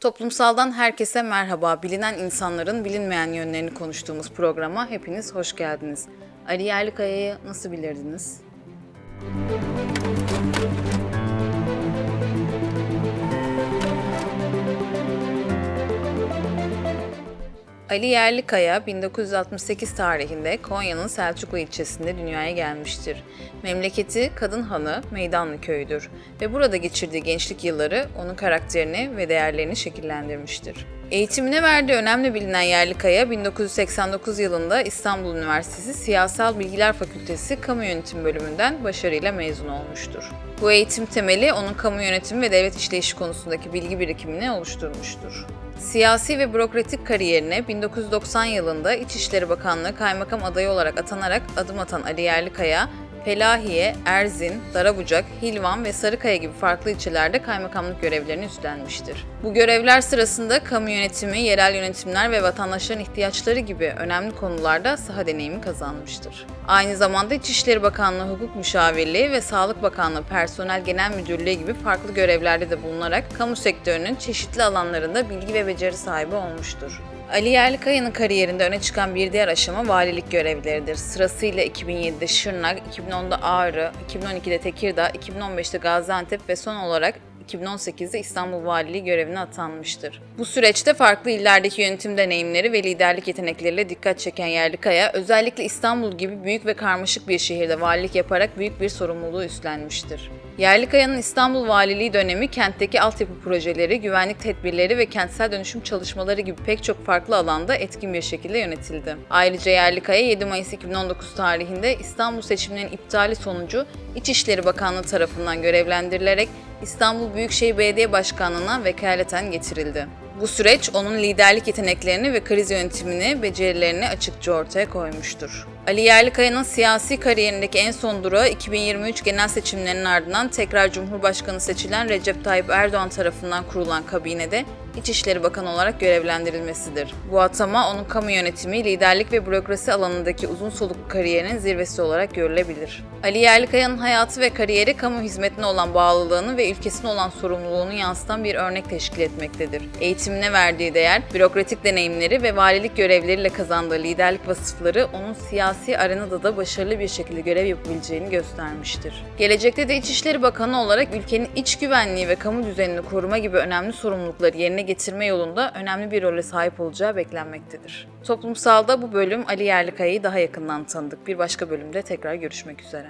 Toplumsaldan herkese merhaba. Bilinen insanların bilinmeyen yönlerini konuştuğumuz programa hepiniz hoş geldiniz. Ali Yerlikaya'yı nasıl bilirdiniz? Ali Yerlikaya 1968 tarihinde Konya'nın Selçuklu ilçesinde dünyaya gelmiştir. Memleketi Kadınhanı Meydanlı köyüdür ve burada geçirdiği gençlik yılları onun karakterini ve değerlerini şekillendirmiştir. Eğitimine verdiği önemli bilinen Yerlikaya 1989 yılında İstanbul Üniversitesi Siyasal Bilgiler Fakültesi Kamu Yönetimi bölümünden başarıyla mezun olmuştur. Bu eğitim temeli onun kamu yönetimi ve devlet işleyişi konusundaki bilgi birikimini oluşturmuştur. Siyasi ve bürokratik kariyerine 1990 yılında İçişleri Bakanlığı kaymakam adayı olarak atanarak adım atan Ali Yerlikaya, Felahiye, Erzin, Darabucak, Hilvan ve Sarıkaya gibi farklı ilçelerde kaymakamlık görevlerini üstlenmiştir. Bu görevler sırasında kamu yönetimi, yerel yönetimler ve vatandaşların ihtiyaçları gibi önemli konularda saha deneyimi kazanmıştır. Aynı zamanda İçişleri Bakanlığı Hukuk Müşavirliği ve Sağlık Bakanlığı Personel Genel Müdürlüğü gibi farklı görevlerde de bulunarak kamu sektörünün çeşitli alanlarında bilgi ve beceri sahibi olmuştur. Ali Yerlikaya'nın kariyerinde öne çıkan bir diğer aşama valilik görevleridir. Sırasıyla 2007'de Şırnak, 2010'da Ağrı, 2012'de Tekirdağ, 2015'te Gaziantep ve son olarak 2018'de İstanbul Valiliği görevine atanmıştır. Bu süreçte farklı illerdeki yönetim deneyimleri ve liderlik yetenekleriyle dikkat çeken Yerlikaya, özellikle İstanbul gibi büyük ve karmaşık bir şehirde valilik yaparak büyük bir sorumluluğu üstlenmiştir. Yerlikaya'nın İstanbul Valiliği dönemi kentteki altyapı projeleri, güvenlik tedbirleri ve kentsel dönüşüm çalışmaları gibi pek çok farklı alanda etkin bir şekilde yönetildi. Ayrıca Yerlikaya 7 Mayıs 2019 tarihinde İstanbul seçimlerinin iptali sonucu İçişleri Bakanlığı tarafından görevlendirilerek İstanbul Büyükşehir Belediye Başkanlığı'na vekaleten getirildi. Bu süreç onun liderlik yeteneklerini ve kriz yönetimini, becerilerini açıkça ortaya koymuştur. Ali Yerlikaya'nın siyasi kariyerindeki en son durağı 2023 genel seçimlerinin ardından tekrar Cumhurbaşkanı seçilen Recep Tayyip Erdoğan tarafından kurulan kabinede İçişleri Bakanı olarak görevlendirilmesidir. Bu atama onun kamu yönetimi, liderlik ve bürokrasi alanındaki uzun soluklu kariyerinin zirvesi olarak görülebilir. Ali Yerlikaya'nın hayatı ve kariyeri kamu hizmetine olan bağlılığını ve ülkesine olan sorumluluğunu yansıtan bir örnek teşkil etmektedir. Eğitimine verdiği değer, bürokratik deneyimleri ve valilik görevleriyle kazandığı liderlik vasıfları onun siyasi arenada da başarılı bir şekilde görev yapabileceğini göstermiştir. Gelecekte de İçişleri Bakanı olarak ülkenin iç güvenliği ve kamu düzenini koruma gibi önemli sorumlulukları yerine getirme yolunda önemli bir role sahip olacağı beklenmektedir. Toplumsalda bu bölüm Ali Yerlikaya'yı daha yakından tanıdık. Bir başka bölümde tekrar görüşmek üzere.